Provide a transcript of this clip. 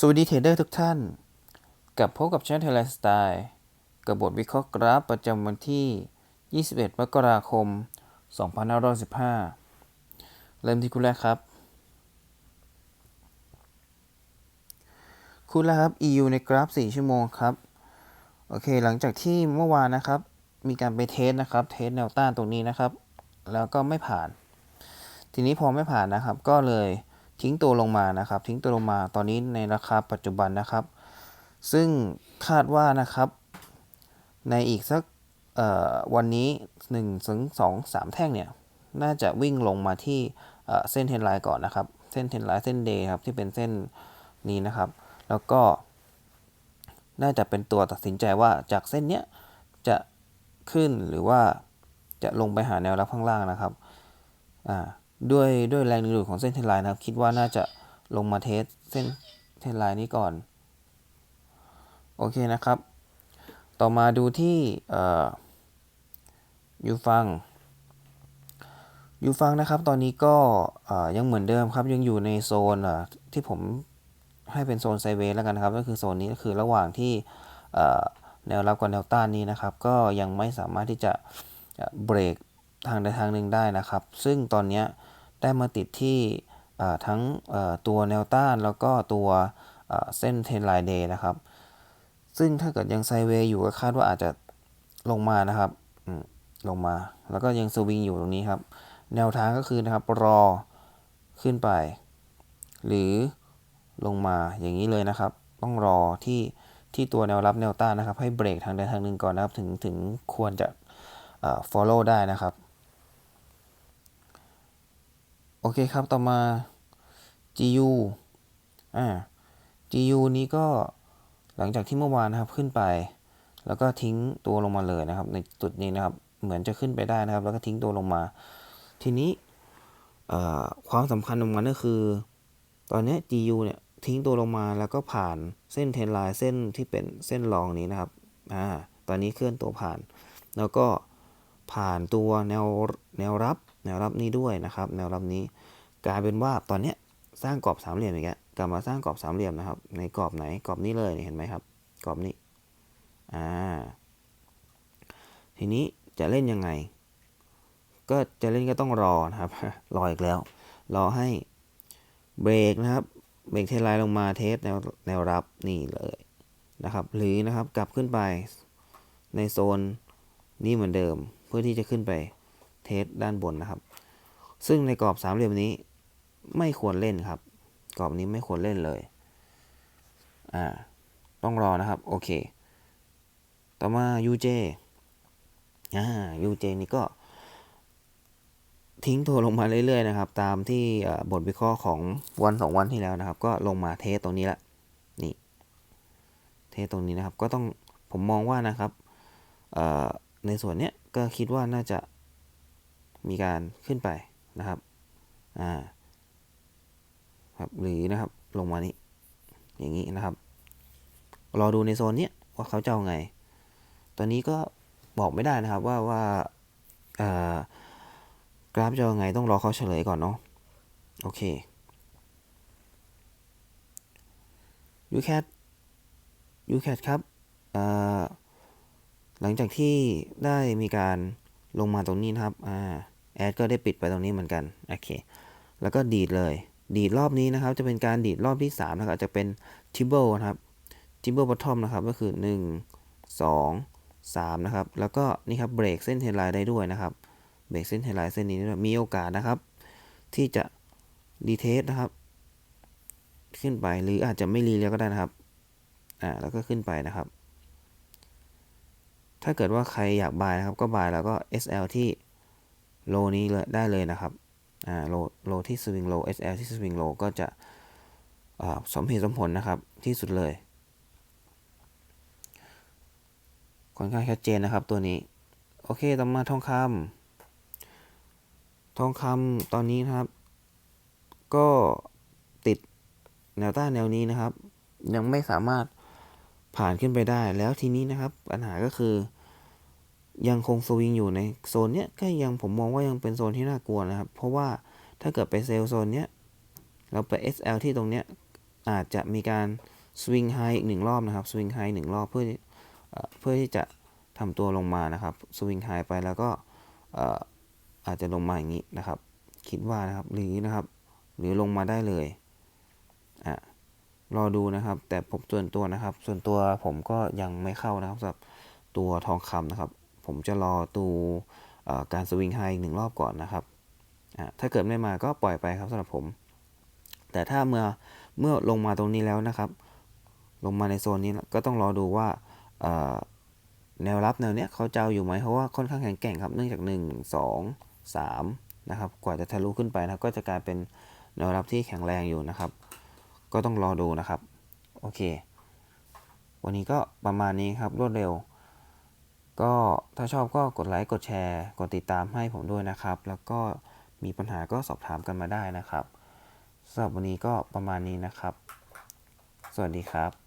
สวัสดีเทรดเดอร์ทุกท่านกับพบกับช่องเทเลสไตล์กับบทวิเคราะห์กราฟประจำวันที่ 21 มกราคม 2515 เริ่มที่คุณแรกครับคุณแรกครับ EU ในกราฟ 4 ชั่วโมงครับ โอเค หลังจากที่เมื่อวานนะครับ มีการไปเทสนะครับ เทสแนวต้านตรงนี้นะครับ แล้วก็ไม่ผ่าน ทีนี้พอไม่ผ่านนะครับ ก็เลย ทิ้งตัวลงมานะครับ ทิ้งตัวลงมาตอนนี้ในราคาปัจจุบันนะครับ ซึ่งคาดว่านะครับในอีกสักวันนี้1ถึง2 3 แท่งเนี่ย น่าจะวิ่งลงมาที่เส้นเทนไลน์ก่อนนะครับ เส้นเทนไลน์เส้นเดย์ครับที่เป็นเส้นนี้นะครับ แล้วก็ น่าจะเป็นตัวตัดสินใจว่าจากเส้นเนี้ยจะขึ้นหรือว่าจะลงไปหาแนวรับข้างล่างนะครับ อ่า ด้วยด้วยแรงดึงดูดของเส้นเทนไลน์นะครับ คิดว่าน่าจะลงมาเทสเส้นเทนไลน์นี้ก่อน โอเคนะครับ ต่อมาดูที่ยูฟังยูฟังนะครับ ตอนนี้ก็ยังเหมือนเดิมครับ ยังอยู่ในโซนที่ผมให้เป็นโซนไซเวย์แล้วกันครับ ก็คือโซนนี้ก็คือระหว่างที่แนวรับกับแนวต้านนี้นะครับ ก็ยังไม่สามารถที่จะเบรกทางใดทางหนึ่งได้นะครับ ซึ่งตอนนี้ ได้มาติดที่ทั้งตัวแนวต้านแล้วก็ตัวเส้นเทนไลน์เดย์นะครับ ซึ่งถ้าเกิดยังไซเวย์อยู่ก็คาดว่าอาจจะลงมานะครับลงมา แล้วก็ยังสวิงอยู่ตรงนี้ครับ แนวทางก็คือนะครับรอขึ้นไป หรือลงมาอย่างนี้เลยนะครับ ต้องรอที่ที่ตัวแนวรับแนวต้านนะครับ ให้เบรกทางใดทางหนึ่งก่อนนะครับ ถึงถึงควรจะ follow ได้นะครับโอเคครับ ต่อมา GU อ่า GU นี้ก็หลังจากที่เมื่อวานนะครับขึ้นไป แล้วก็ทิ้งตัวลงมาเลยนะครับ ในจุดนี้นะครับ เหมือนจะขึ้นไปได้นะครับ แล้วก็ทิ้งตัวลงมา ทีนี้ความสำคัญของมันก็คือ ตอนนี้ GU เนี่ยทิ้งตัวลงมาแล้วก็ผ่านเส้นเทนไลน์เส้นที่เป็นเส้นรองนี้นะครับ อ่า ตอนนี้เคลื่อนตัวผ่าน แล้วก็ผ่านตัวแนวแนวรับ แนวรับนี้ด้วยนะครับ แนวรับนี้กลายเป็นว่าตอนนี้สร้างกรอบสามเหลี่ยมอย่างเงี้ยกลับมาสร้างกรอบสามเหลี่ยมนะครับ ในกรอบไหนกรอบนี้เลยเห็นไหมครับ กรอบนี้อ่าทีนี้จะเล่นยังไง ก็จะเล่นก็ต้องรอนะครับ รออีกแล้ว รอให้เบรกนะครับ เบรกเทไลน์ลงมาเทสแนวแนวรับนี่เลยนะครับ หรือนะครับกลับขึ้นไปในโซนนี้เหมือนเดิม เพื่อที่จะขึ้นไป เทสด้านบนนะครับ ซึ่งในกรอบสามเหลี่ยมนี้ไม่ควรเล่นครับ กรอบนี้ไม่ควรเล่นเลย อ่า ต้องรอนะครับ โอเค ต่อมา UJ อ่า UJ นี่ก็ ทิ้งตัวลงมาเรื่อยๆนะครับ ตามที่บทวิเคราะห์ของวันสองวันที่แล้วนะครับ ก็ลงมาเทสตรงนี้ละนี่ เทสตรงนี้นะครับ ก็ต้องผมมองว่านะครับในส่วนเนี้ยก็คิดว่าน่าจะ มีการขึ้นไปนะครับอ่าครับหรือนะครับลงมานี้อย่างนี้นะครับ รอดูในโซนนี้ว่าเขาจะเอาไง ตอนนี้ก็บอกไม่ได้นะครับว่าว่ากราฟจะเอาไงต้องรอเขาเฉลยก่อนเนาะโอเค ยูแคทยูแคทครับหลังจากที่ได้มีการลงมาตรงนี้นะครับอ่า แอดก็ได้ปิดไปตรงนี้เหมือนกันโอเคแล้วก็ดีดเลย ดีดรอบนี้นะครับ จะเป็นการดีดรอบที่3นะครับจะเป็นทิเบิลนะครับทิเบิลบอททอมนะครับก็คือ 1 2 3นะครับแล้วก็นี่ครับเบรกเส้นเทไลน์ได้ด้วยนะครับเบรกเส้นเทไลน์เส้นนี้มีโอกาสนะครับ ที่จะรีเทสนะครับ ขึ้นไปหรืออาจจะไม่รีแล้วก็ได้นะครับอ่าแล้วก็ขึ้นไปนะครับ ถ้าเกิดว่าใครอยากบายนะครับก็บายแล้วก็ SL ที่ โลนี้เลยได้เลยนะครับอ่าโลโลที่สวิงโล SL ที่สวิงโลก็จะสมเหตุสมผลนะครับที่สุดเลยค่อนข้างชัดเจนนะครับตัวนี้ โอเคต่อมาทองคำทองคำตอนนี้นะครับ ก็ติดแนวต้านแนวนี้นะครับ ยังไม่สามารถผ่านขึ้นไปได้แล้วทีนี้นะครับ ปัญหาก็คือ ยังคงสวิงอยู่ในโซนเนี้ยก็ยังผมมองว่ายังเป็นโซนที่น่ากลัวนะครับ เพราะว่าถ้าเกิดไปเซลล์โซนเนี้ยเราไป SL ที่ตรงเนี้ยอาจจะมีการสวิงไฮอีกหนึ่งรอบนะครับสวิงไฮหนึ่งรอบเพื่อเอ่อเพื่อที่จะทำตัวลงมานะครับสวิงไฮไปแล้วก็เอ่ออาจจะลงมาอย่างนี้นะครับ คิดว่านะครับหรือนะครับ หรือลงมาได้เลยอะรอดูนะครับ แต่ผมส่วนตัวนะครับ ส่วนตัวผมก็ยังไม่เข้านะครับสำหรับตัวทองคำนะครับ ผมจะรอดูการสวิงไฮอีกหนึ่งรอบก่อนนะครับ ถ้าเกิดไม่มาก็ปล่อยไปครับสำหรับผม แต่ถ้าเมื่อเมื่อลงมาตรงนี้แล้วนะครับ ลงมาในโซนนี้ก็ต้องรอดูว่าแนวรับแนวเนี้ยเขาจะเอาอยู่ไหมเพราะว่าค่อนข้างแข็งแกร่งครับเนื่องจาก 1 2 3นะครับกว่าจะทะลุขึ้นไปนะก็จะกลายเป็นแนวรับที่แข็งแรงอยู่นะครับ ก็ต้องรอดูนะครับ โอเค วันนี้ก็ประมาณนี้ครับรวดเร็ว ก็ถ้าชอบก็กดไลค์กดแชร์ กดติดตามให้ผมด้วยนะครับ แล้วก็มีปัญหาก็สอบถามกันมาได้นะครับสำหรับวันนี้ก็ประมาณนี้นะครับ สวัสดีครับ